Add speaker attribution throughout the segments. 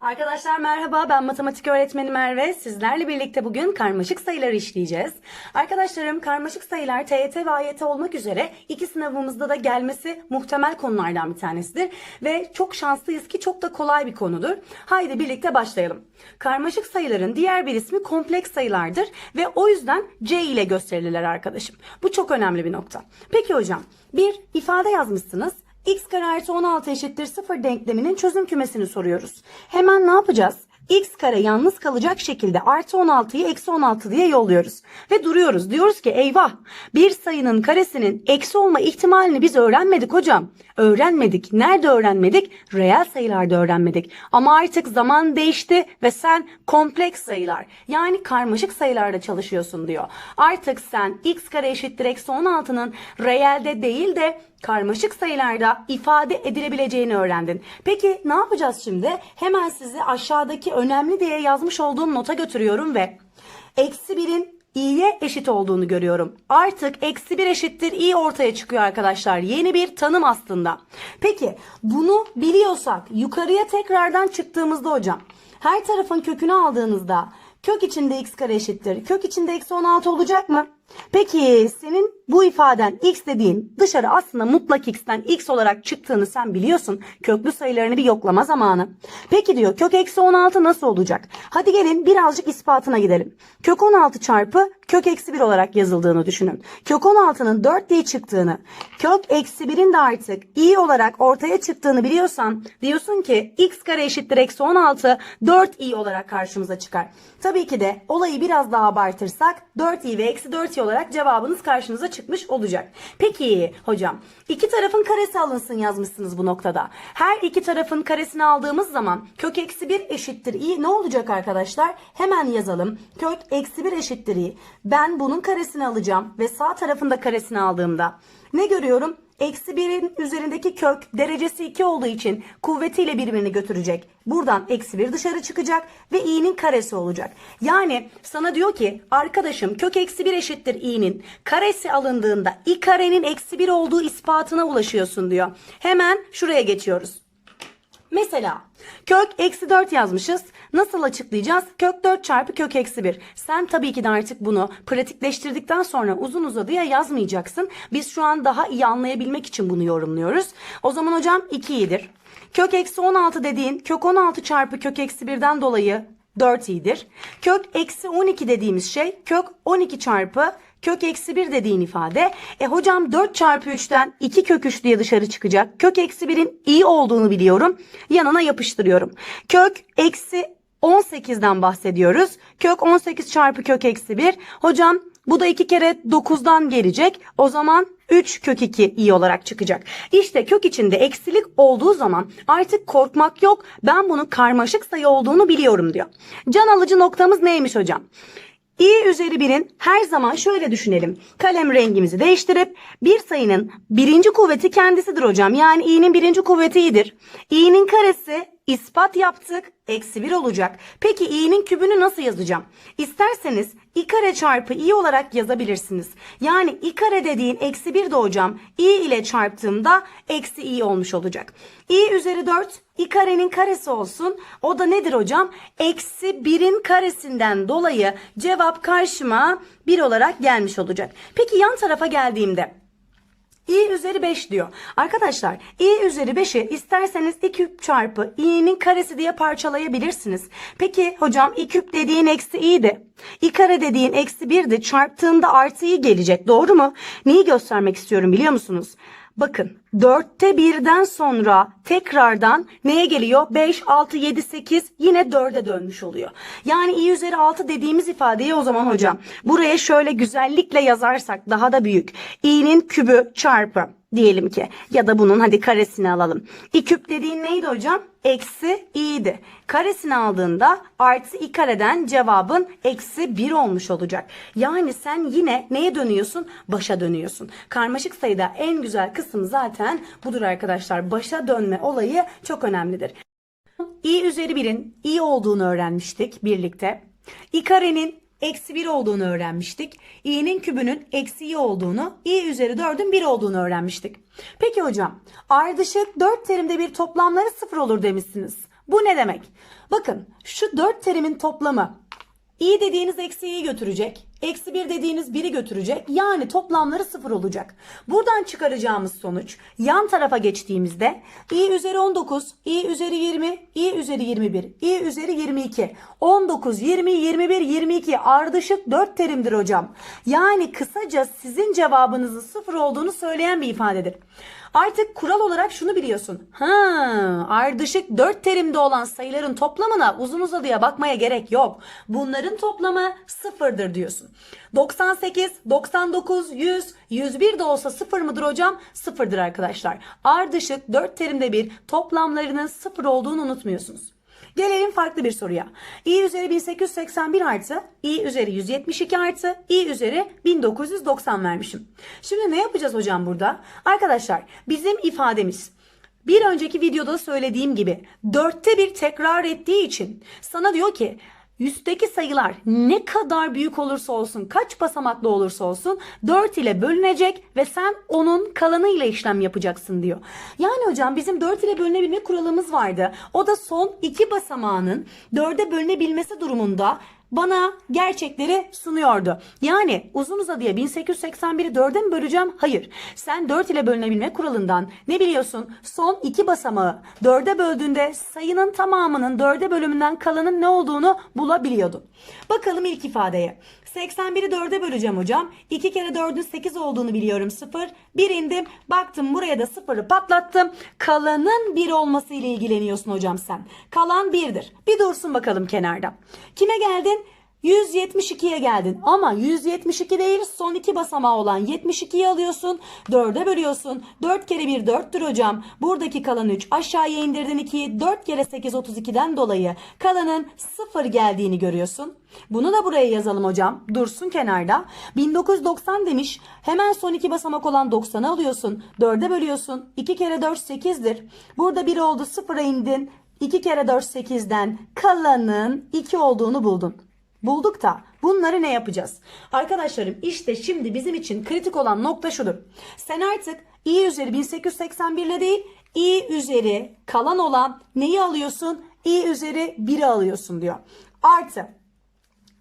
Speaker 1: Arkadaşlar merhaba ben matematik öğretmeni Merve. Sizlerle birlikte bugün karmaşık sayıları işleyeceğiz. Arkadaşlarım karmaşık sayılar TYT ve AYT olmak üzere iki sınavımızda da gelmesi muhtemel konulardan bir tanesidir. Ve çok şanslıyız ki çok da kolay bir konudur. Haydi birlikte başlayalım. Karmaşık sayıların diğer bir ismi kompleks sayılardır ve o yüzden C ile gösterilirler arkadaşım. Bu çok önemli bir nokta. Peki hocam bir ifade yazmışsınız x kare artı 16 eşittir 0 denkleminin çözüm kümesini soruyoruz. Hemen ne yapacağız? x kare yalnız kalacak şekilde artı 16'yı eksi 16 diye yolluyoruz. Ve duruyoruz. Diyoruz ki eyvah bir sayının karesinin eksi olma ihtimalini biz öğrenmedik hocam. Öğrenmedik. Nerede öğrenmedik? Reel sayılarda öğrenmedik. Ama artık zaman değişti ve sen kompleks sayılar yani karmaşık sayılarda çalışıyorsun diyor. Artık sen x kare eşittir eksi 16'nın reelde değil de karmaşık sayılarda ifade edilebileceğini öğrendin. Peki ne yapacağız şimdi? Hemen sizi aşağıdaki önemli diye yazmış olduğum nota götürüyorum ve eksi birin i'ye eşit olduğunu görüyorum. Artık eksi bir eşittir i ortaya çıkıyor arkadaşlar. Yeni bir tanım aslında. Peki bunu biliyorsak yukarıya tekrardan çıktığımızda hocam her tarafın kökünü aldığınızda kök içinde x kare eşittir. Kök içinde eksi 16 olacak mı? Peki senin bu ifaden x dediğin dışarı aslında mutlak x'ten x olarak çıktığını sen biliyorsun. Köklü sayılarını bir yoklama zamanı. Peki diyor kök eksi 16 nasıl olacak? Hadi gelin birazcık ispatına gidelim. Kök 16 çarpı kök eksi 1 olarak yazıldığını düşünün. Kök 16'nın 4 diye çıktığını, kök eksi 1'in de artık i olarak ortaya çıktığını biliyorsan diyorsun ki x kare eşittir eksi 16 4i olarak karşımıza çıkar. Tabii ki de olayı biraz daha abartırsak 4i ve eksi 4i olarak cevabınız karşınıza çıkmış olacak. Peki hocam iki tarafın karesi alınsın yazmışsınız bu noktada. Her iki tarafın karesini aldığımız zaman kök eksi 1 eşittir i ne olacak arkadaşlar? Hemen yazalım. Kök eksi 1 eşittir i. Ben bunun karesini alacağım ve sağ tarafın da karesini aldığımda ne görüyorum? Eksi 1'in üzerindeki kök derecesi 2 olduğu için kuvvetiyle birbirini götürecek. Buradan eksi 1 dışarı çıkacak ve i'nin karesi olacak. Yani sana diyor ki arkadaşım kök eksi 1 eşittir i'nin karesi alındığında i karenin eksi 1 olduğu ispatına ulaşıyorsun diyor. Hemen şuraya geçiyoruz. Mesela kök eksi 4 yazmışız. Nasıl açıklayacağız? Kök 4 çarpı kök eksi 1. Sen tabii ki de artık bunu pratikleştirdikten sonra uzun uzadıya yazmayacaksın. Biz şu an daha iyi anlayabilmek için bunu yorumluyoruz. O zaman hocam 2 iyidir. Kök eksi 16 dediğin kök 16 çarpı kök eksi 1'den dolayı 4 iyidir. Kök eksi 12 dediğimiz şey kök 12 çarpı kök eksi 1 dediğin ifade. E hocam 4 çarpı 3'ten 2 kök 3 diye dışarı çıkacak. Kök eksi 1'in iyi olduğunu biliyorum. Yanına yapıştırıyorum. Kök eksi 18'den bahsediyoruz. Kök 18 çarpı kök eksi 1. Hocam bu da 2 kere 9'dan gelecek. O zaman 3 kök 2 iyi olarak çıkacak. İşte kök içinde eksilik olduğu zaman artık korkmak yok. Ben bunun karmaşık sayı olduğunu biliyorum diyor. Can alıcı noktamız neymiş hocam? İ üzeri 1'in her zaman şöyle düşünelim. Kalem rengimizi değiştirip bir sayının birinci kuvveti kendisidir hocam. Yani i'nin birinci kuvveti i'dir. i'nin karesi ispat yaptık. Eksi 1 olacak. Peki i'nin kübünü nasıl yazacağım? İsterseniz i kare çarpı i olarak yazabilirsiniz. Yani i kare dediğin eksi 1 de i ile çarptığımda eksi i olmuş olacak. i üzeri 4 i karenin karesi olsun. O da nedir hocam? Eksi 1'in karesinden dolayı cevap karşıma 1 olarak gelmiş olacak. Peki yan tarafa geldiğimde i üzeri 5 diyor. Arkadaşlar i üzeri 5'i isterseniz i küp çarpı i'nin karesi diye parçalayabilirsiniz. Peki hocam i küp dediğin eksi i'di. i kare dediğin eksi 1'di. Çarptığında artı i gelecek. Doğru mu? Neyi göstermek istiyorum biliyor musunuz? Bakın 4'te birden sonra tekrardan neye geliyor? 5, 6, 7, 8 yine 4'e dönmüş oluyor. Yani i üzeri 6 dediğimiz ifadeyi o zaman hocam buraya şöyle güzellikle yazarsak daha da büyük. i'nin kübü çarpı diyelim ki ya da bunun hadi karesini alalım. i küp dediğin neydi hocam? Eksi i'di. Karesini aldığında artı i kareden cevabın eksi 1 olmuş olacak. Yani sen yine neye dönüyorsun? Başa dönüyorsun. Karmaşık sayıda en güzel kısım zaten budur arkadaşlar. Başa dönme olayı çok önemlidir. i üzeri 1'in i olduğunu öğrenmiştik birlikte. i eksi 1 olduğunu öğrenmiştik. i'nin kübünün eksi i olduğunu, i üzeri 4'ün 1 olduğunu öğrenmiştik. Peki hocam, ardışık 4 terimde bir toplamları 0 olur demişsiniz. Bu ne demek? Bakın şu dört terimin toplamı i dediğiniz eksi i'yi götürecek. Eksi 1 dediğiniz 1'i götürecek. Yani toplamları 0 olacak. Buradan çıkaracağımız sonuç yan tarafa geçtiğimizde i üzeri 19, i üzeri 20, i üzeri 21, i üzeri 22. 19, 20, 21, 22 ardışık 4 terimdir hocam. Yani kısaca sizin cevabınızın 0 olduğunu söyleyen bir ifadedir. Artık kural olarak şunu biliyorsun. Ha, ardışık 4 terimde olan sayıların toplamına uzun uzadıya bakmaya gerek yok. Bunların toplamı sıfırdır diyorsun. 98, 99, 100, 101 de olsa sıfır mıdır hocam? Sıfırdır arkadaşlar. Ardışık 4 terimde bir toplamlarının sıfır olduğunu unutmuyorsunuz. Gelelim farklı bir soruya. i üzeri 1881 artı i üzeri 172 artı i üzeri 1990 vermişim. Şimdi ne yapacağız hocam burada? Arkadaşlar bizim ifademiz bir önceki videoda söylediğim gibi dörtte bir tekrar ettiği için sana diyor ki Üstteki sayılar ne kadar büyük olursa olsun, kaç basamaklı olursa olsun 4 ile bölünecek ve sen onun kalanıyla işlem yapacaksın diyor. Yani hocam bizim 4 ile bölünebilme kuralımız vardı. O da son iki basamağının 4'e bölünebilmesi durumunda bana gerçekleri sunuyordu. Yani uzun uzadıya 1881'i 4'e mi böleceğim? Hayır. Sen 4 ile bölünebilme kuralından ne biliyorsun? Son iki basamağı 4'e böldüğünde sayının tamamının 4'e bölümünden kalanın ne olduğunu bulabiliyordun. Bakalım ilk ifadeye. 81'i 4'e böleceğim hocam. 2 kere 4'ün 8 olduğunu biliyorum 0. 1 indim. Baktım buraya da 0'ı patlattım. Kalanın 1 olması ile ilgileniyorsun hocam sen. Kalan 1'dir. Bir dursun bakalım kenarda. Kime geldin? 172'ye geldin. Ama 172 değil son iki basamağı olan 72'yi alıyorsun 4'e bölüyorsun. 4 kere 1 4'tür hocam. Buradaki kalan 3 aşağıya indirdin 2'yi 4 kere 8 32'den dolayı kalanın 0 geldiğini görüyorsun. Bunu da buraya yazalım hocam dursun kenarda. 1990 demiş hemen son iki basamak olan 90'ı alıyorsun 4'e bölüyorsun 2 kere 4 8'dir burada 1 oldu 0'a indin 2 kere 4 8'den kalanın 2 olduğunu buldun. Bulduk da bunları ne yapacağız? Arkadaşlarım işte şimdi bizim için kritik olan nokta şudur. Sen artık i üzeri 1881 ile değil i üzeri kalan olan neyi alıyorsun? i üzeri 1'i alıyorsun diyor. Artı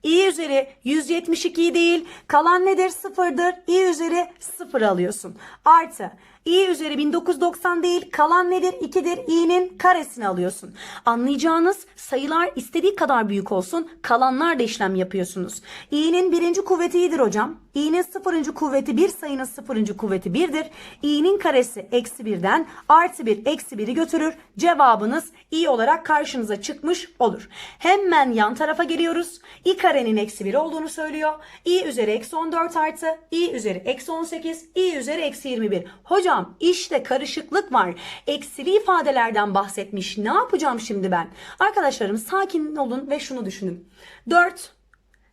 Speaker 1: i üzeri 172 değil kalan nedir? Sıfırdır. i üzeri 0 alıyorsun. Artı i üzeri 1990 değil kalan nedir? 2'dir. i'nin karesini alıyorsun. Anlayacağınız sayılar istediği kadar büyük olsun. Kalanlar da işlem yapıyorsunuz. i'nin birinci kuvveti iyidir hocam. i'nin sıfırıncı kuvveti bir sayının sıfırıncı kuvveti birdir. i'nin karesi eksi birden artı bir eksi biri götürür. Cevabınız i olarak karşınıza çıkmış olur. Hemen yan tarafa geliyoruz. i karenin eksi bir olduğunu söylüyor. i üzeri eksi 14 artı i üzeri eksi 18 i üzeri eksi 21. Hocam işte karışıklık var. Eksili ifadelerden bahsetmiş. Ne yapacağım şimdi ben? Arkadaşlarım sakin olun ve şunu düşünün. 4,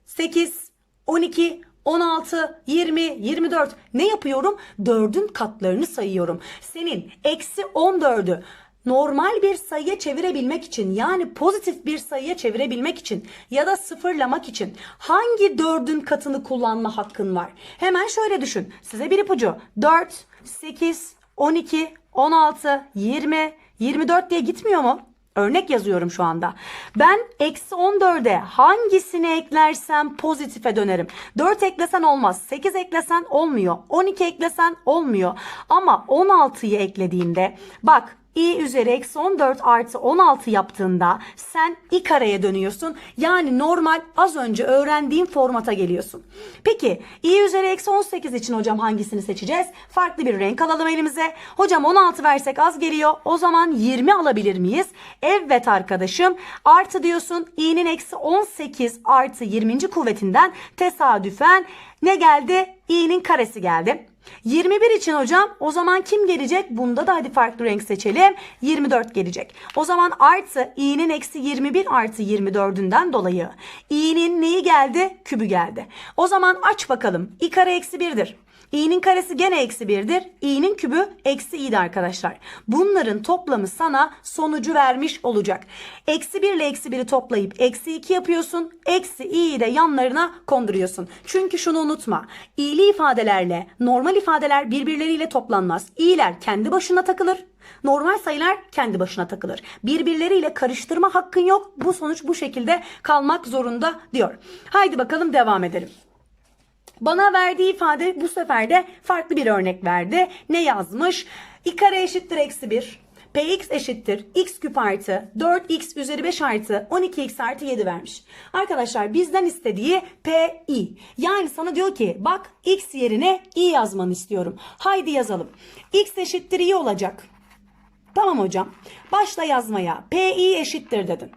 Speaker 1: 8, 12, 16, 20, 24 ne yapıyorum? 4'ün katlarını sayıyorum. Senin eksi 14'ü normal bir sayıya çevirebilmek için yani pozitif bir sayıya çevirebilmek için ya da sıfırlamak için hangi dördün katını kullanma hakkın var? Hemen şöyle düşün. Size bir ipucu. 4, 8, 12, 16, 20, 24 diye gitmiyor mu? Örnek yazıyorum şu anda. Ben eksi 14'e hangisini eklersem pozitife dönerim. 4 eklesen olmaz. 8 eklesen olmuyor. 12 eklesen olmuyor. Ama 16'yı eklediğinde bak i üzeri eksi 14 artı 16 yaptığında sen i kareye dönüyorsun. Yani normal az önce öğrendiğim formata geliyorsun. Peki i üzeri eksi 18 için hocam hangisini seçeceğiz? Farklı bir renk alalım elimize. Hocam 16 versek az geliyor. O zaman 20 alabilir miyiz? Evet arkadaşım. Artı diyorsun i'nin eksi 18 artı 20. kuvvetinden tesadüfen ne geldi? i'nin karesi geldi. 21 için hocam o zaman kim gelecek? Bunda da hadi farklı renk seçelim. 24 gelecek. O zaman artı i'nin eksi 21 artı 24'ünden dolayı i'nin neyi geldi? Kübü geldi. O zaman aç bakalım. i kare eksi 1'dir. İ'nin karesi gene eksi 1'dir. i'nin kübü eksi i'di arkadaşlar. Bunların toplamı sana sonucu vermiş olacak. Eksi 1 ile eksi 1'i toplayıp eksi 2 yapıyorsun. Eksi i'yi de yanlarına konduruyorsun. Çünkü şunu unutma. i'li ifadelerle normal ifadeler birbirleriyle toplanmaz. i'ler kendi başına takılır. Normal sayılar kendi başına takılır. Birbirleriyle karıştırma hakkın yok. Bu sonuç bu şekilde kalmak zorunda diyor. Haydi bakalım devam edelim. Bana verdiği ifade bu sefer de farklı bir örnek verdi. Ne yazmış? i kare eşittir eksi 1. Px eşittir x küp artı 4x üzeri 5 artı 12x artı 7 vermiş. Arkadaşlar bizden istediği pi. Yani sana diyor ki bak x yerine i yazmanı istiyorum. Haydi yazalım. x eşittir i olacak. Tamam hocam. Başla yazmaya. Pi eşittir dedin.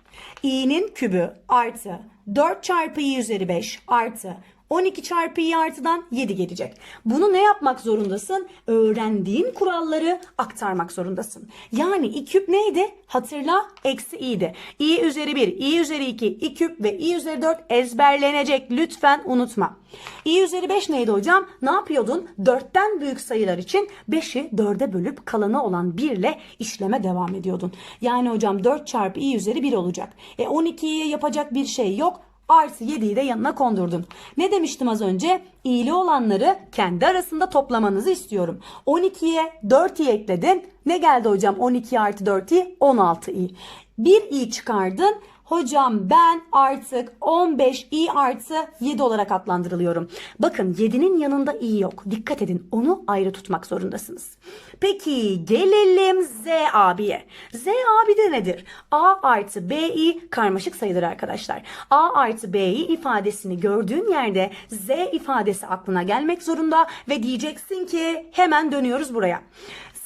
Speaker 1: i'nin kübü artı 4 çarpı i üzeri 5 artı 12 çarpı i artıdan 7 gelecek. Bunu ne yapmak zorundasın? Öğrendiğin kuralları aktarmak zorundasın. Yani i küp neydi? Hatırla eksi i'di. i üzeri 1, i üzeri 2, i küp ve i üzeri 4 ezberlenecek. Lütfen unutma. i üzeri 5 neydi hocam? Ne yapıyordun? 4'ten büyük sayılar için 5'i 4'e bölüp kalanı olan 1 ile işleme devam ediyordun. Yani hocam 4 çarpı i üzeri 1 olacak. E 12'ye yapacak bir şey yok. Artı 7'yi de yanına kondurdum. Ne demiştim az önce? İyili olanları kendi arasında toplamanızı istiyorum. 12'ye 4'i ekledin. Ne geldi hocam 12 artı 4i? 16i. Bir i çıkardın. Hocam ben artık 15i artı 7 olarak adlandırılıyorum. Bakın 7'nin yanında i yok. Dikkat edin onu ayrı tutmak zorundasınız. Peki gelelim z abiye. Z abi de nedir? a artı bi karmaşık sayıdır arkadaşlar. a artı bi ifadesini gördüğün yerde z ifadesi aklına gelmek zorunda ve diyeceksin ki hemen dönüyoruz buraya.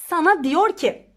Speaker 1: Sana diyor ki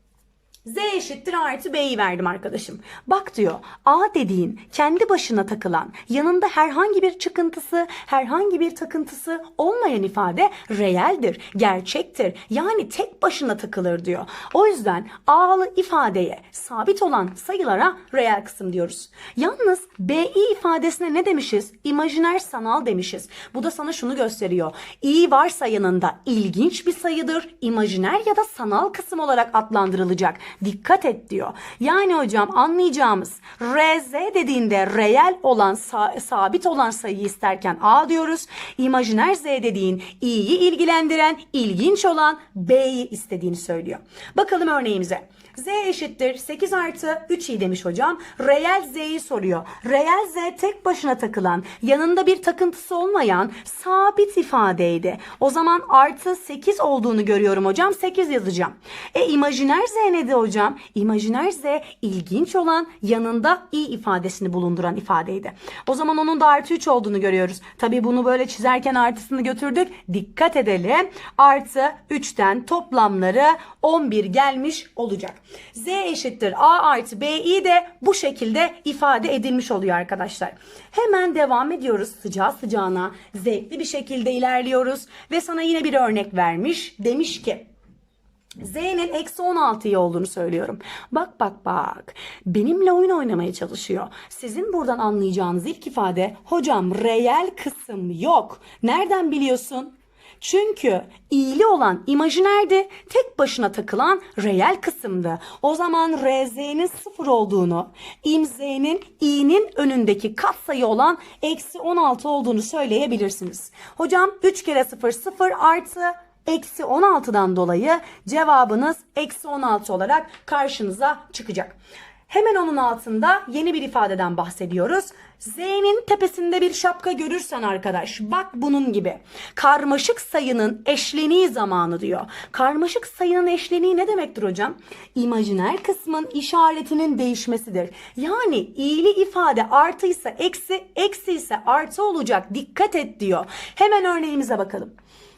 Speaker 1: Z eşittir artı B'yi verdim arkadaşım. Bak diyor A dediğin kendi başına takılan yanında herhangi bir çıkıntısı herhangi bir takıntısı olmayan ifade reeldir, gerçektir. Yani tek başına takılır diyor. O yüzden A'lı ifadeye sabit olan sayılara reel kısım diyoruz. Yalnız BI ifadesine ne demişiz? İmajiner sanal demişiz. Bu da sana şunu gösteriyor. İ varsa yanında ilginç bir sayıdır. İmajiner ya da sanal kısım olarak adlandırılacak. Dikkat et diyor. Yani hocam anlayacağımız RZ dediğinde reel olan sa- sabit olan sayıyı isterken A diyoruz. İmajiner Z dediğin i'yi ilgilendiren ilginç olan B'yi istediğini söylüyor. Bakalım örneğimize. Z eşittir 8 artı 3i demiş hocam. Reel z'yi soruyor. Reel z tek başına takılan yanında bir takıntısı olmayan sabit ifadeydi. O zaman artı 8 olduğunu görüyorum hocam. 8 yazacağım. E imajiner z nedir hocam? İmajiner z ilginç olan yanında i ifadesini bulunduran ifadeydi. O zaman onun da artı 3 olduğunu görüyoruz. Tabi bunu böyle çizerken artısını götürdük. Dikkat edelim. Artı 3'ten toplamları 11 gelmiş olacak. Z eşittir A artı BI de bu şekilde ifade edilmiş oluyor arkadaşlar. Hemen devam ediyoruz sıcağı sıcağına. Zevkli bir şekilde ilerliyoruz. Ve sana yine bir örnek vermiş. Demiş ki Z'nin eksi 16 iyi olduğunu söylüyorum. Bak bak bak. Benimle oyun oynamaya çalışıyor. Sizin buradan anlayacağınız ilk ifade hocam reel kısım yok. Nereden biliyorsun? Çünkü iyili olan imajinerdi, tek başına takılan reel kısımdı. O zaman RZ'nin sıfır olduğunu, imz'nin i'nin önündeki katsayı olan eksi 16 olduğunu söyleyebilirsiniz. Hocam 3 kere 0 0 artı Eksi 16'dan dolayı cevabınız eksi 16 olarak karşınıza çıkacak. Hemen onun altında yeni bir ifadeden bahsediyoruz. Z'nin tepesinde bir şapka görürsen arkadaş bak bunun gibi. Karmaşık sayının eşleniği zamanı diyor. Karmaşık sayının eşleniği ne demektir hocam? İmajiner kısmın işaretinin değişmesidir. Yani iyili ifade artıysa eksi, eksi ise artı olacak. Dikkat et diyor. Hemen örneğimize bakalım.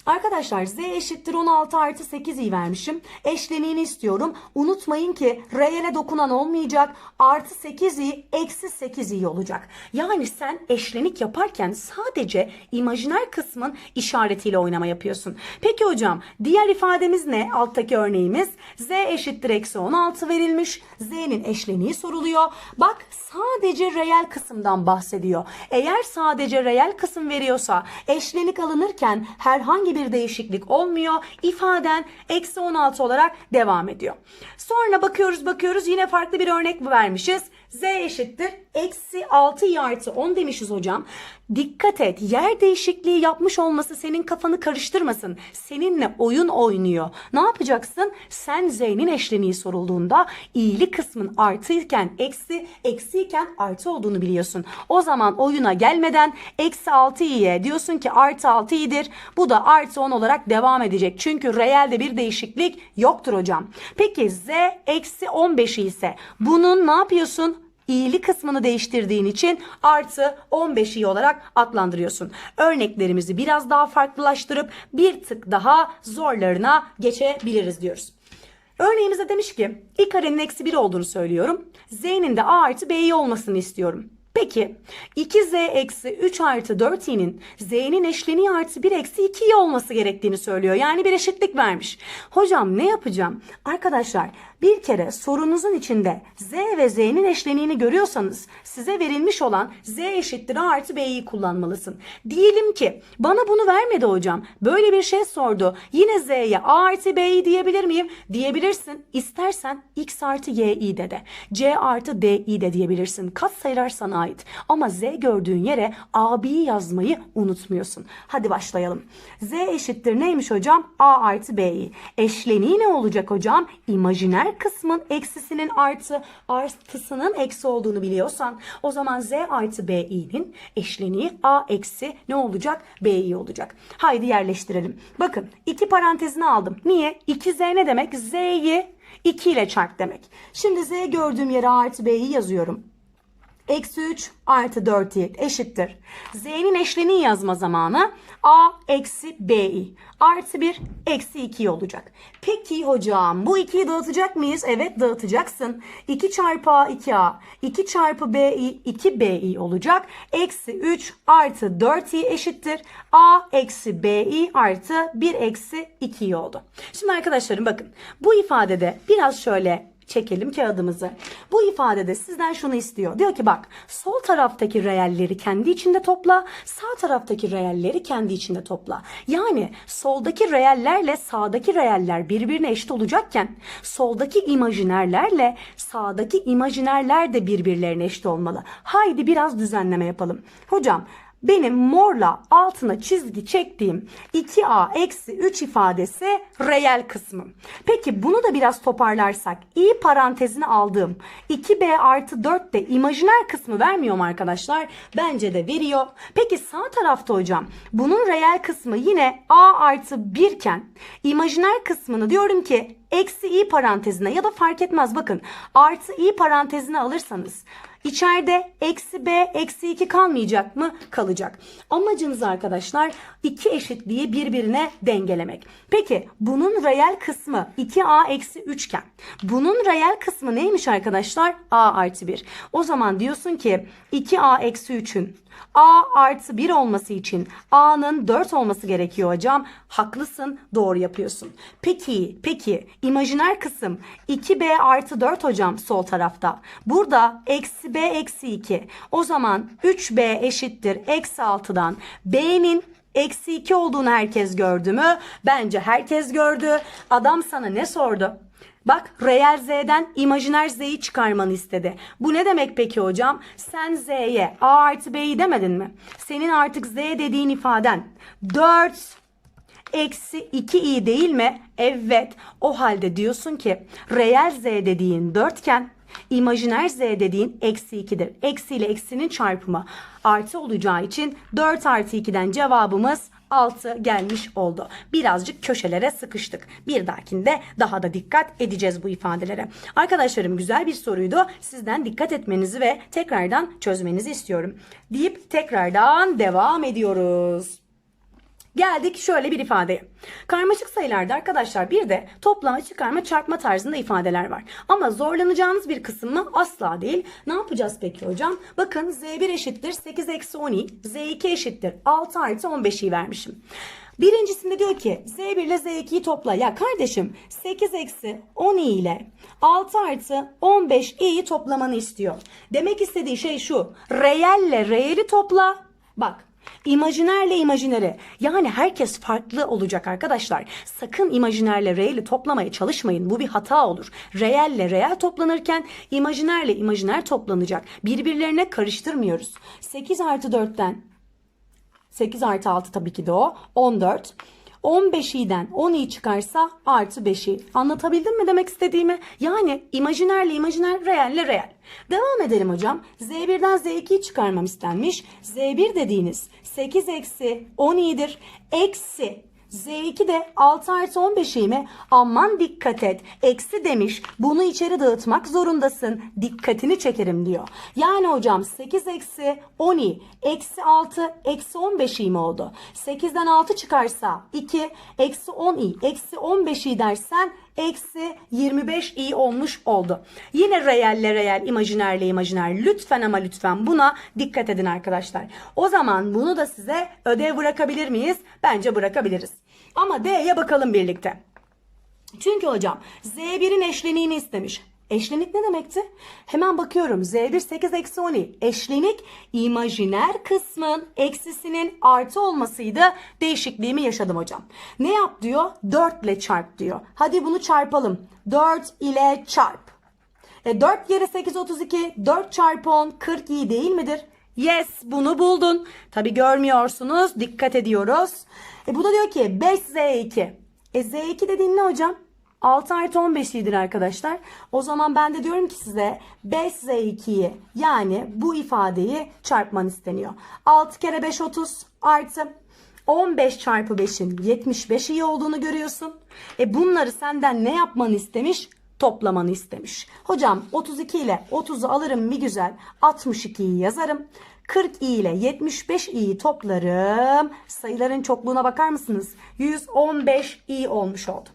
Speaker 1: Arkadaşlar z eşittir 16 artı 8 i vermişim. Eşleniğini istiyorum. Unutmayın ki reele dokunan olmayacak. Artı 8 i eksi 8 i olacak. Yani sen eşlenik yaparken sadece imajiner kısmın işaretiyle oynama yapıyorsun. Peki hocam diğer ifademiz ne? Alttaki örneğimiz z eşittir eksi 16 verilmiş. z'nin eşleniği soruluyor. Bak sadece reel kısımdan bahsediyor. Eğer sadece reel kısım veriyorsa eşlenik alınırken bir değişiklik olmuyor. İfaden eksi 16 olarak devam ediyor. Sonra bakıyoruz bakıyoruz yine farklı bir örnek vermişiz. Z eşittir. Eksi 6 i artı 10 demişiz hocam. Dikkat et yer değişikliği yapmış olması senin kafanı karıştırmasın. Seninle oyun oynuyor. Ne yapacaksın? Sen Z'nin eşleniği sorulduğunda iyili kısmın artıyken eksi, eksiyken artı olduğunu biliyorsun. O zaman oyuna gelmeden eksi 6 i'ye diyorsun ki artı 6 i'dir. Bu da artı 10 olarak devam edecek. Çünkü reelde bir değişiklik yoktur hocam. Peki Z eksi 15 ise bunun ne yapıyorsun? İyili kısmını değiştirdiğin için artı 15 i olarak adlandırıyorsun. Örneklerimizi biraz daha farklılaştırıp bir tık daha zorlarına geçebiliriz diyoruz. Örneğimizde demiş ki i karenin eksi 1 olduğunu söylüyorum. Z'nin de a artı b'yi olmasını istiyorum. Peki 2z eksi 3 artı 4i'nin z'nin eşleniği artı 1 eksi 2i olması gerektiğini söylüyor. Yani bir eşitlik vermiş. Hocam ne yapacağım? Arkadaşlar bir kere sorunuzun içinde z ve z'nin eşleniğini görüyorsanız size verilmiş olan z eşittir a artı b'yi kullanmalısın. Diyelim ki bana bunu vermedi hocam. Böyle bir şey sordu. Yine z'ye a artı b'yi diyebilir miyim? Diyebilirsin. İstersen x artı y'yi de de. c artı d'yi de diyebilirsin. Kat sayılar sana ait. Ama z gördüğün yere a'yı yazmayı unutmuyorsun. Hadi başlayalım. z eşittir neymiş hocam? a artı b'yi. Eşleniği ne olacak hocam? İmajiner kısmın eksisinin artı artısının eksi olduğunu biliyorsan o zaman z artı b'nin eşleniği a eksi ne olacak? b'yi olacak. Haydi yerleştirelim. Bakın iki parantezini aldım. Niye? 2z ne demek? z'yi 2 ile çarp demek. Şimdi z gördüğüm yere artı b'yi yazıyorum. Eksi 3 artı 4 eşittir. Z'nin eşleniği yazma zamanı A eksi B'i artı 1 eksi 2 olacak. Peki hocam bu 2'yi dağıtacak mıyız? Evet dağıtacaksın. 2 çarpı A 2A 2 çarpı B'i 2B'i olacak. Eksi 3 artı 4i eşittir. A eksi B'i artı 1 eksi 2 oldu. Şimdi arkadaşlarım bakın bu ifadede biraz şöyle çekelim kağıdımızı. Bu ifadede sizden şunu istiyor. Diyor ki bak sol taraftaki reelleri kendi içinde topla, sağ taraftaki reelleri kendi içinde topla. Yani soldaki reellerle sağdaki reeller birbirine eşit olacakken soldaki imajinerlerle sağdaki imajinerler de birbirlerine eşit olmalı. Haydi biraz düzenleme yapalım. Hocam benim morla altına çizgi çektiğim 2a eksi 3 ifadesi reel kısmım. Peki bunu da biraz toparlarsak i parantezine aldığım 2b artı 4 de imajiner kısmı vermiyor mu arkadaşlar? Bence de veriyor. Peki sağ tarafta hocam bunun reel kısmı yine a artı 1 iken imajiner kısmını diyorum ki eksi i parantezine ya da fark etmez bakın artı i parantezine alırsanız İçeride eksi b eksi 2 kalmayacak mı? Kalacak. Amacınız arkadaşlar iki eşitliği birbirine dengelemek. Peki bunun reel kısmı 2a eksi 3 iken bunun reel kısmı neymiş arkadaşlar? a artı 1. O zaman diyorsun ki 2a eksi 3'ün a artı 1 olması için a'nın 4 olması gerekiyor hocam. Haklısın doğru yapıyorsun. Peki peki imajiner kısım 2b artı 4 hocam sol tarafta. Burada eksi b eksi 2. O zaman 3b eşittir eksi 6'dan b'nin eksi 2 olduğunu herkes gördü mü? Bence herkes gördü. Adam sana ne sordu? Bak reel z'den imajiner z'yi çıkarmanı istedi. Bu ne demek peki hocam? Sen z'ye a artı b'yi demedin mi? Senin artık z dediğin ifaden 4 eksi 2i değil mi? Evet. O halde diyorsun ki reel z dediğin 4 iken imajiner z dediğin eksi 2'dir. Eksi ile eksinin çarpımı artı olacağı için 4 artı 2'den cevabımız 6 gelmiş oldu. Birazcık köşelere sıkıştık. Bir dahakinde daha da dikkat edeceğiz bu ifadelere. Arkadaşlarım güzel bir soruydu. Sizden dikkat etmenizi ve tekrardan çözmenizi istiyorum. Deyip tekrardan devam ediyoruz. Geldik şöyle bir ifadeye. Karmaşık sayılarda arkadaşlar bir de toplama, çıkarma, çarpma tarzında ifadeler var. Ama zorlanacağınız bir kısım mı? Asla değil. Ne yapacağız peki hocam? Bakın z1 eşittir 8 eksi 10i, z2 eşittir 6 artı 15i vermişim. Birincisinde diyor ki Z1 ile Z2'yi topla. Ya kardeşim 8 eksi 10i ile 6 artı 15i'yi toplamanı istiyor. Demek istediği şey şu. Reelle reeli topla. Bak İmajinlerle imajineri. Yani herkes farklı olacak arkadaşlar. Sakın imajinlerle reali toplamaya çalışmayın. Bu bir hata olur. Reelle reel toplanırken imajinlerle imajiner toplanacak. Birbirlerine karıştırmıyoruz. 8 artı 4'ten 8 artı 6 tabii ki de o. 14. 15 i'den 10 i çıkarsa artı 5i. Anlatabildim mi demek istediğimi? Yani imajinlerle imajiner, reelle reel. Devam edelim hocam. Z1'den Z2'yi çıkarmam istenmiş. Z1 dediğiniz 8 eksi 10 i'dir. Eksi Z2 de 6 artı 15 iyi mi? Aman dikkat et. Eksi demiş. Bunu içeri dağıtmak zorundasın. Dikkatini çekerim diyor. Yani hocam 8 eksi 10 iyi. Eksi 6 eksi 15 iyi mi oldu? 8'den 6 çıkarsa 2 eksi 10 iyi. Eksi 15 iyi dersen eksi 25 iyi olmuş oldu. Yine reelle reel, imajinlerle imajiner. Lütfen ama lütfen buna dikkat edin arkadaşlar. O zaman bunu da size ödev bırakabilir miyiz? Bence bırakabiliriz. Ama D'ye bakalım birlikte. Çünkü hocam Z1'in eşleniğini istemiş. Eşlenik ne demekti? Hemen bakıyorum. Z1 8 eksi 10. Eşlenik imajiner kısmın eksisinin artı olmasıydı. Değişikliğimi yaşadım hocam. Ne yap diyor? 4 ile çarp diyor. Hadi bunu çarpalım. 4 ile çarp. E 4 kere 8 32. 4 çarpı 10 40 iyi değil midir? Yes bunu buldun. Tabi görmüyorsunuz. Dikkat ediyoruz. E bu da diyor ki 5 Z2. E Z2 dediğin ne hocam? 6 artı 15 iyidir arkadaşlar. O zaman ben de diyorum ki size 5 Z2'yi yani bu ifadeyi çarpman isteniyor. 6 kere 5 30 artı 15 çarpı 5'in 75 iyi olduğunu görüyorsun. E bunları senden ne yapmanı istemiş? Toplamanı istemiş. Hocam 32 ile 30'u alırım bir güzel 62'yi yazarım. 40 i ile 75 i'yi toplarım. Sayıların çokluğuna bakar mısınız? 115 i olmuş oldu.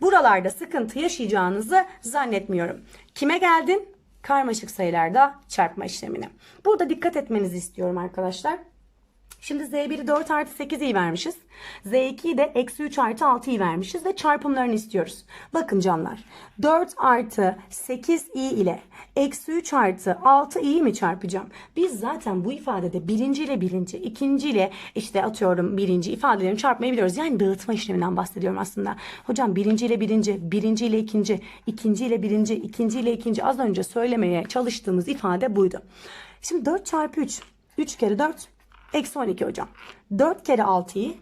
Speaker 1: Buralarda sıkıntı yaşayacağınızı zannetmiyorum. Kime geldin? Karmaşık sayılarda çarpma işlemine. Burada dikkat etmenizi istiyorum arkadaşlar. Şimdi Z1'i 4 artı 8 i vermişiz. Z2'yi de eksi 3 artı 6 i vermişiz ve çarpımlarını istiyoruz. Bakın canlar 4 artı 8 i ile eksi 3 artı 6 i mi çarpacağım? Biz zaten bu ifadede birinci ile birinci, ikinci ile işte atıyorum birinci ifadelerini çarpmayı biliyoruz. Yani dağıtma işleminden bahsediyorum aslında. Hocam birinci ile birinci, birinci ile ikinci, ikinci ile birinci, ikinci ile ikinci az önce söylemeye çalıştığımız ifade buydu. Şimdi 4 çarpı 3. 3 kere 4 Eksi 12 hocam. 4 kere 6'yı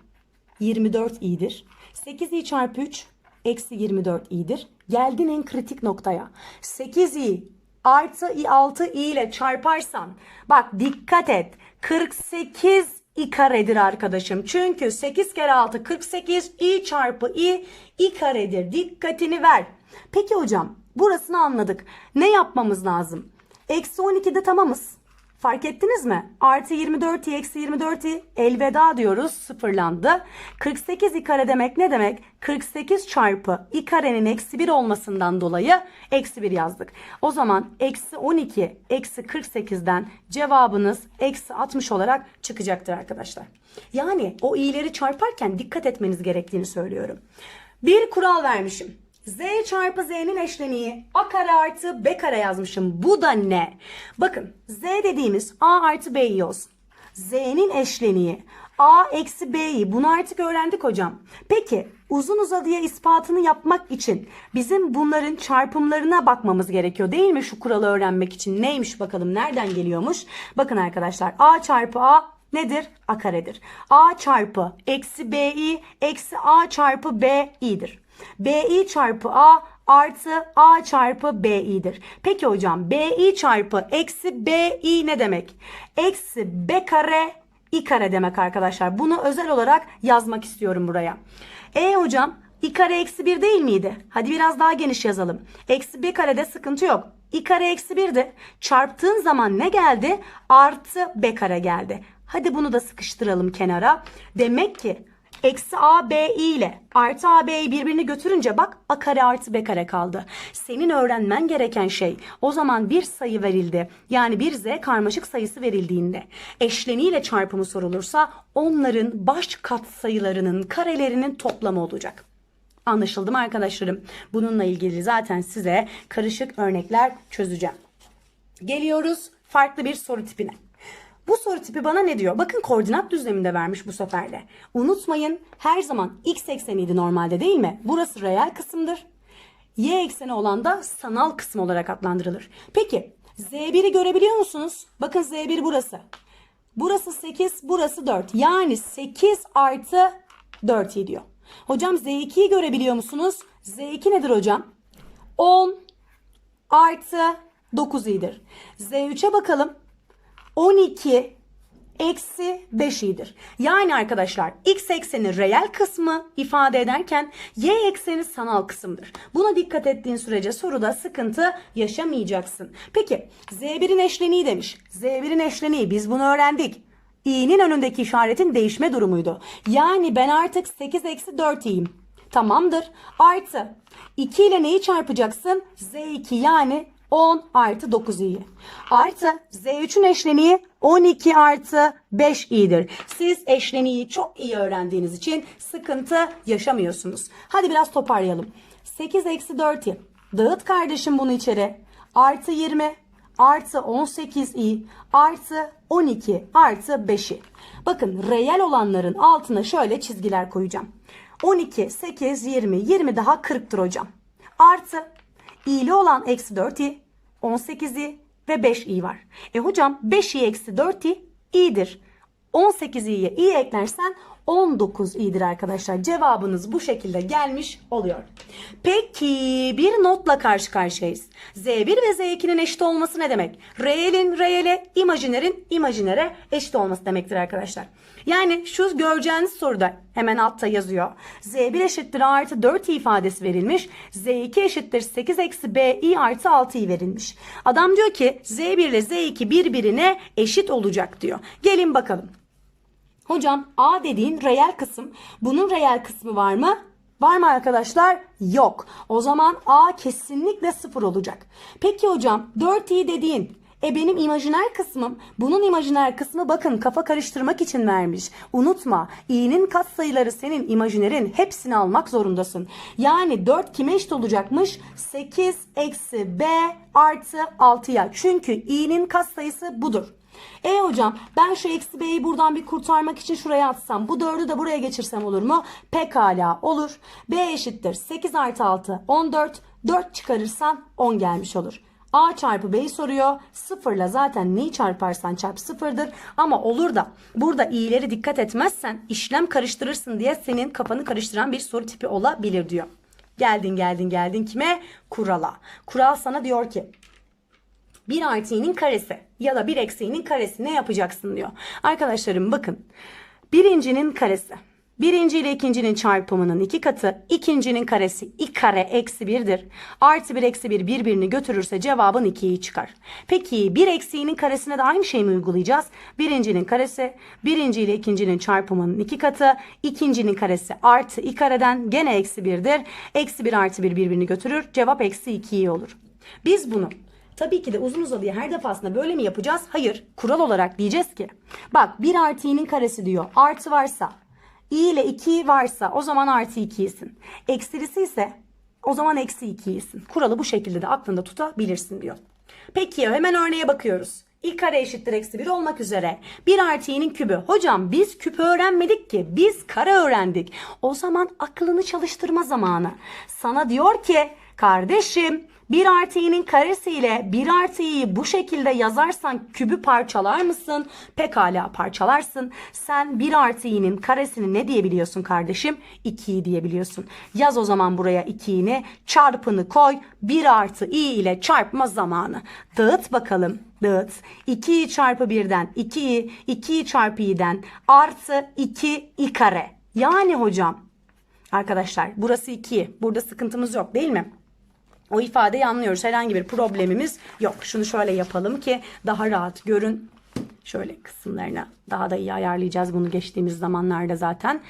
Speaker 1: 24 i'dir. 8 i çarpı 3 eksi 24 i'dir. Geldin en kritik noktaya. 8 i artı i 6 i ile çarparsan bak dikkat et 48 i karedir arkadaşım. Çünkü 8 kere 6 48 i çarpı i i karedir. Dikkatini ver. Peki hocam burasını anladık. Ne yapmamız lazım? Eksi 12'de tamamız. Fark ettiniz mi? Artı 24 i eksi 24 i elveda diyoruz sıfırlandı. 48 i kare demek ne demek? 48 çarpı i karenin eksi 1 olmasından dolayı eksi 1 yazdık. O zaman eksi 12 eksi 48'den cevabınız eksi 60 olarak çıkacaktır arkadaşlar. Yani o i'leri çarparken dikkat etmeniz gerektiğini söylüyorum. Bir kural vermişim. Z çarpı Z'nin eşleniği A kare artı B kare yazmışım. Bu da ne? Bakın Z dediğimiz A artı B'yi olsun. Z'nin eşleniği A eksi B'yi bunu artık öğrendik hocam. Peki uzun uzadıya ispatını yapmak için bizim bunların çarpımlarına bakmamız gerekiyor değil mi şu kuralı öğrenmek için? Neymiş bakalım nereden geliyormuş? Bakın arkadaşlar A çarpı A nedir? A karedir. A çarpı eksi BI eksi A çarpı BI'dir. BI çarpı A artı A çarpı BI'dir. Peki hocam BI çarpı eksi BI ne demek? Eksi B kare I kare demek arkadaşlar. Bunu özel olarak yazmak istiyorum buraya. E hocam I kare eksi 1 değil miydi? Hadi biraz daha geniş yazalım. Eksi B karede sıkıntı yok. I kare eksi 1'di. Çarptığın zaman ne geldi? Artı B kare geldi. Hadi bunu da sıkıştıralım kenara. Demek ki Eksi a b i ile artı a b'yi birbirini götürünce bak a kare artı b kare kaldı. Senin öğrenmen gereken şey o zaman bir sayı verildi. Yani bir z karmaşık sayısı verildiğinde eşleniyle çarpımı sorulursa onların baş kat sayılarının karelerinin toplamı olacak. Anlaşıldı mı arkadaşlarım? Bununla ilgili zaten size karışık örnekler çözeceğim. Geliyoruz farklı bir soru tipine. Bu soru tipi bana ne diyor? Bakın koordinat düzleminde vermiş bu sefer de. Unutmayın her zaman x ekseniydi normalde değil mi? Burası reel kısımdır. Y ekseni olan da sanal kısım olarak adlandırılır. Peki Z1'i görebiliyor musunuz? Bakın Z1 burası. Burası 8, burası 4. Yani 8 artı 4 ediyor. Hocam Z2'yi görebiliyor musunuz? Z2 nedir hocam? 10 artı 9 iyidir. Z3'e bakalım. 12 eksi 5 iyidir. Yani arkadaşlar x ekseni reel kısmı ifade ederken y ekseni sanal kısımdır. Buna dikkat ettiğin sürece soruda sıkıntı yaşamayacaksın. Peki z1'in eşleniği demiş. z1'in eşleniği biz bunu öğrendik. i'nin önündeki işaretin değişme durumuydu. Yani ben artık 8 eksi 4 i'yim. Tamamdır. Artı 2 ile neyi çarpacaksın? Z2 yani 10 artı 9 i'yi. Artı Z3'ün eşleniği 12 artı 5 i'dir. Siz eşleniği çok iyi öğrendiğiniz için sıkıntı yaşamıyorsunuz. Hadi biraz toparlayalım. 8 eksi 4 i. Dağıt kardeşim bunu içeri. Artı 20 artı 18 i artı 12 artı 5i. Bakın reel olanların altına şöyle çizgiler koyacağım. 12, 8, 20. 20 daha 40'tır hocam. Artı i'li olan eksi 4i, 18i ve 5i var. E hocam 5i eksi 4i i'dir. 18i'ye i eklersen 19 i'dir arkadaşlar. Cevabınız bu şekilde gelmiş oluyor. Peki bir notla karşı karşıyayız. Z1 ve Z2'nin eşit olması ne demek? Reelin reele, imajinerin imajinere eşit olması demektir arkadaşlar. Yani şu göreceğiniz soruda hemen altta yazıyor. Z1 eşittir artı 4 ifadesi verilmiş. Z2 eşittir 8 eksi B i artı 6 i verilmiş. Adam diyor ki Z1 ile Z2 birbirine eşit olacak diyor. Gelin bakalım. Hocam A dediğin reel kısım. Bunun reel kısmı var mı? Var mı arkadaşlar? Yok. O zaman A kesinlikle sıfır olacak. Peki hocam 4i dediğin e benim imajiner kısmım. Bunun imajiner kısmı bakın kafa karıştırmak için vermiş. Unutma i'nin katsayıları senin imajinerin hepsini almak zorundasın. Yani 4 kime eşit olacakmış? 8 eksi b artı 6'ya. Çünkü i'nin katsayısı budur. E hocam ben şu eksi b'yi buradan bir kurtarmak için şuraya atsam bu 4'ü de buraya geçirsem olur mu? Pekala olur. b eşittir 8 artı 6 14 4 çıkarırsan 10 gelmiş olur. A çarpı B'yi soruyor. Sıfırla zaten neyi çarparsan çarp sıfırdır. Ama olur da burada i'leri dikkat etmezsen işlem karıştırırsın diye senin kafanı karıştıran bir soru tipi olabilir diyor. Geldin geldin geldin kime? Kurala. Kural sana diyor ki 1 artı i'nin karesi ya da 1 eksi i'nin karesi ne yapacaksın diyor. Arkadaşlarım bakın. Birincinin karesi. Birinci ile ikincinin çarpımının iki katı. ikincinin karesi i kare eksi birdir. Artı bir eksi bir birbirini götürürse cevabın 2'yi çıkar. Peki bir eksiğinin karesine de aynı şeyi mi uygulayacağız? Birincinin karesi birinci ile ikincinin çarpımının iki katı. ikincinin karesi artı i kareden gene eksi birdir. Eksi bir artı bir birbirini götürür. Cevap eksi 2'yi olur. Biz bunu Tabii ki de uzun uzadıya her defasında böyle mi yapacağız? Hayır. Kural olarak diyeceğiz ki. Bak 1 artı i'nin karesi diyor. Artı varsa i ile 2 varsa o zaman artı 2'yisin. Eksilisi ise o zaman eksi 2'yisin. Kuralı bu şekilde de aklında tutabilirsin diyor. Peki hemen örneğe bakıyoruz. i kare eşittir eksi 1 olmak üzere. 1 artı i'nin kübü. Hocam biz küp öğrenmedik ki. Biz kare öğrendik. O zaman aklını çalıştırma zamanı. Sana diyor ki kardeşim 1 artı i'nin karesiyle 1 artı i'yi bu şekilde yazarsan kübü parçalar mısın? Pekala parçalarsın. Sen 1 artı i'nin karesini ne diyebiliyorsun kardeşim? 2'yi diyebiliyorsun. Yaz o zaman buraya 2'ini çarpını koy. 1 artı i ile çarpma zamanı. Dağıt bakalım. Dağıt. 2'yi çarpı 1'den 2'yi 2'yi çarpı i'den artı 2 i kare. Yani hocam arkadaşlar burası 2. Burada sıkıntımız yok değil mi? O ifadeyi anlıyoruz. Herhangi bir problemimiz yok. Şunu şöyle yapalım ki daha rahat görün. Şöyle kısımlarına daha da iyi ayarlayacağız bunu geçtiğimiz zamanlarda zaten.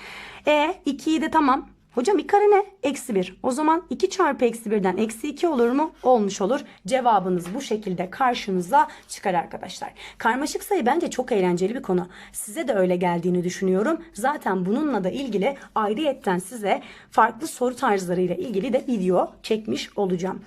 Speaker 1: E 2'yi de tamam. Hocam bir kare ne? Eksi 1. O zaman 2 çarpı eksi 1'den eksi 2 olur mu? Olmuş olur. Cevabınız bu şekilde karşınıza çıkar arkadaşlar. Karmaşık sayı bence çok eğlenceli bir konu. Size de öyle geldiğini düşünüyorum. Zaten bununla da ilgili ayrıyetten size farklı soru tarzlarıyla ilgili de video çekmiş olacağım.